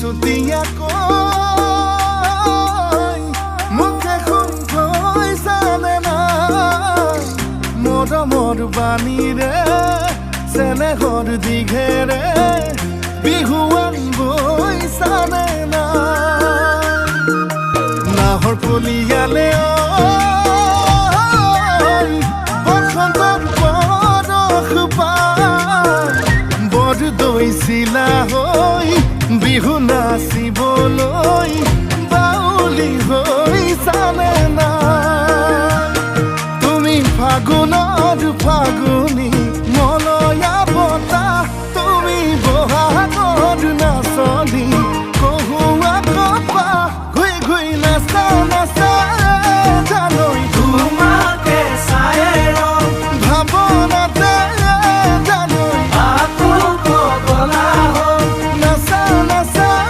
চুতীয়াকৈ মুখে শুন থৈ জানে নাই মৰমৰ বাণীৰে চেনেহৰ দীঘেৰে বিহুৱান বৈ জানে নাই নাহৰ কলিয়ালে ঐ, বসন্তৰ বৰষ পাই বৰ দৈছিলা হৈ বিহু নাচিবলৈ বাউলি হৈ জানে না। তুমি ফাগুনৰ ফাগুন